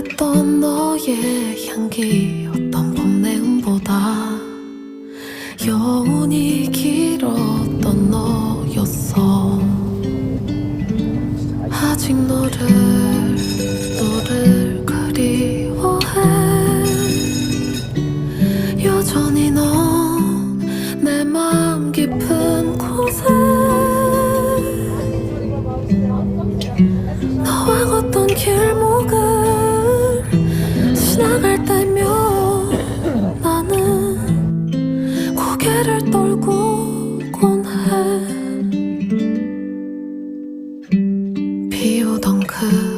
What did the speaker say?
했던 너의 향기 어떤 봄내음보다 여운이 길었던 너였어. 아직 너를 너를 그리워해. 여전히 넌 내 마음 깊은 곳에 떨구곤 해. 비오던 그